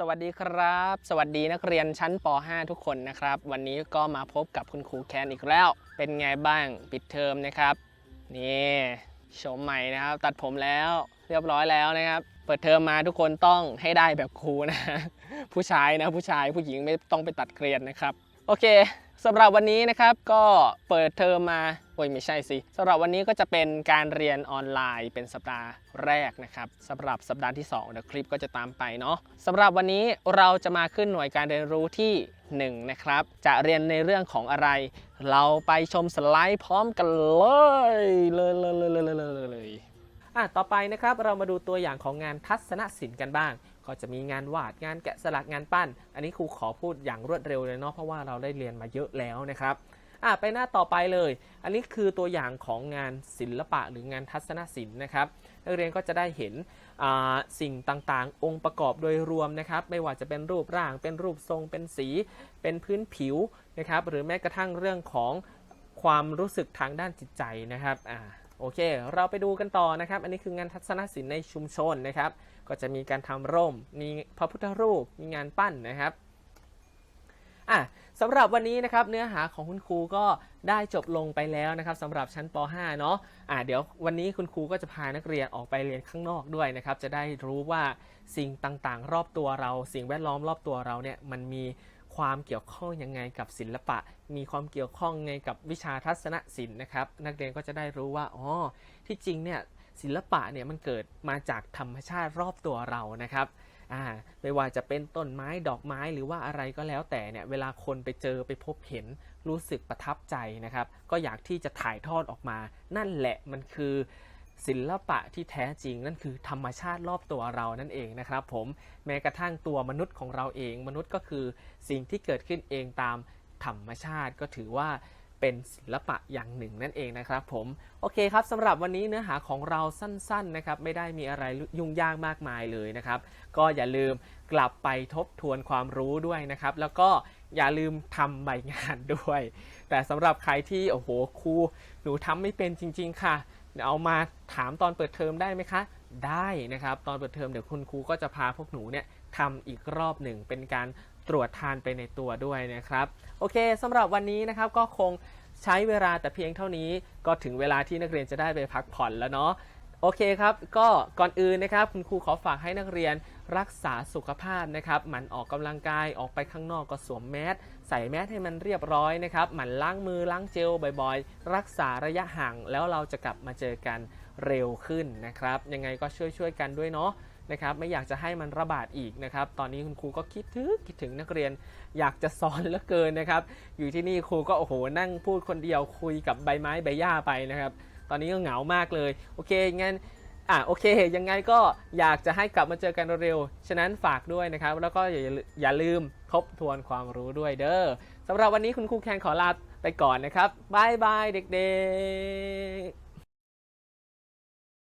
สวัสดีครับ สวัสดีนักเรียนชั้นป .5 ทุกคนนะครับ วันนี้ก็มาพบกับคุณครูแคนอีกแล้ว เป็นไงบ้างปิดเทอมนะครับนี่โฉมใหม่นะครับ ตัดผมแล้วเรียบร้อยแล้วนะครับ เปิดเทอมมาทุกคนต้องให้ได้แบบครูนะผู้ชายนะผู้ชายผู้หญิงไม่ต้องไปตัดเกรียนนะครับ โอเคสำหรับวันนี้นะครับก็เปิดเทอมมา โอ้ยไม่ใช่สิสำหรับวันนี้ก็จะเป็นการเรียนออนไลน์ เป็นสัปดาห์แรกนะครับสำหรับสัปดาห์ที่2เดี๋ยวคลิปก็จะตามไปเนาะสำหรับวันนี้เราจะมาขึ้นหน่วยการเรียนรู้ที่1นะครับจะเรียนในเรื่องของอะไร เราไปชมสไลด์พร้อมกันเลยเลยเลยเลยเลยเลยเลยอะต่อไปนะครับเรามาดูตัวอย่างของงานทัศนศิลป์กันบ้าง ก็จะมีงานวาดงานแกะสลักงานปั้น อันนี้ครูขอพูดอย่างรวดเร็วเลยเนาะเพราะว่าเราได้เรียนมาเยอะแล้วนะครับ อะไปหน้าต่อไปเลย อันนี้คือตัวอย่างของงานศิลปะหรืองานทัศนศิลป์นะครับนักเรียนก็จะได้เห็นสิ่งต่างๆ องค์ประกอบโดยรวมนะครับ ไม่ว่าจะเป็นรูปร่าง เป็นรูปทรง เป็นสี เป็นพื้นผิวนะครับ หรือแม้กระทั่งเรื่องของความรู้สึกทางด้านจิตใจนะครับอ่าโอเค เราไปดูกันต่อนะครับ อันนี้คืองานทัศนศิลป์ในชุมชนนะครับ ก็จะมีการทำร่ม มีพระพุทธรูป มีงานปั้นนะครับ อะสำหรับวันนี้นะครับเนื้อหาของคุณครูก็ได้จบลงไปแล้วนะครับสำหรับชั้นป .5 เนาะอะเดี๋ยววันนี้คุณครูก็จะพานักเรียนออกไปเรียนข้างนอกด้วยนะครับจะได้รู้ว่าสิ่งต่างๆ รอบตัวเรา สิ่งแวดล้อมรอบตัวเราเนี่ยมันมีความเกี่ยวข้องยังไงกับศิลปะ มีความเกี่ยวข้องไงกับวิชาทัศนศิลป์นะครับ นักเรียนก็จะได้รู้ว่าอ๋อที่จริงเนี่ยศิลปะเนี่ยมันเกิดมาจากธรรมชาติรอบตัวเรานะครับ อ่าไม่ว่าจะเป็นต้นไม้ดอกไม้หรือว่าอะไรก็แล้วแต่เนี่ยเวลาคนไปเจอไปพบเห็นรู้สึกประทับใจนะครับ ก็อยากที่จะถ่ายทอดออกมา นั่นแหละมันคือศิลปะที่แท้จริงนั่นคือธรรมชาติรอบตัวเรานั่นเองนะครับผมแม้กระทั่งตัวมนุษย์ของเราเอง มนุษย์ก็คือสิ่งที่เกิดขึ้นเองตามธรรมชาติก็ถือว่า เป็นศิลปะอย่างหนึ่งนั่นเองนะครับผมโอเคครับสำหรับวันนี้เนื้อหาของเราสั้นๆนะครับไม่ได้มีอะไรยุ่งยากมากมายเลยนะครับ ก็อย่าลืมกลับไปทบทวนความรู้ด้วยนะครับ แล้วก็อย่าลืมทำใบงานด้วย แต่สำหรับใครที่โอ้โหครูหนูทำไม่เป็นจริง ๆ ค่ะเดี๋ยวเอามาถามตอนเปิดเทอมได้ไหมคะ ได้นะครับ ตอนเปิดเทอมเดี๋ยวคุณครูก็จะพาพวกหนูเนี่ยทำอีกรอบหนึ่งเป็นการ ตรวจทานไปในตัวด้วยนะครับโอเคสำหรับวันนี้นะครับก็คงใช้เวลาแต่เพียงเท่านี้ก็ถึงเวลาที่นักเรียนจะได้ไปพักผ่อนแล้วเนาะโอเคครับก็ก่อนอื่นนะครับคุณครูขอฝากให้นักเรียนรักษาสุขภาพนะครับหมั่นออกกำลังกายออกไปข้างนอกก็สวมแมสใส่แมสให้มันเรียบร้อยนะครับหมั่นล้างมือล้างเจลบ่อยๆ รักษาระยะห่างแล้วเราจะกลับมาเจอกันเร็วขึ้นนะครับยังไงก็ช่วยๆกันด้วยเนาะ นะครับไม่อยากจะให้มันระบาดอีกนะครับตอนนี้คุณครูก็คิดถึงคิดถึงนักเรียนอยากจะสอนเหลือเกินนะครับ อยู่ที่นี่ครูก็โอ้โหนั่งพูดคนเดียวคุยกับใบไม้ใบหญ้าไปนะครับ ตอนนี้ก็เหงามากเลยโอเคงั้นอะโอเคยังไงก็อยากจะให้กลับมาเจอกันเร็วๆฉะนั้นฝากด้วยนะครับ แล้วก็อย่าอย่าลืมทบทวนความรู้ด้วยเด้อสำหรับวันนี้คุณครูแคนขอลาไปก่อนนะครับบายบายเด็กๆ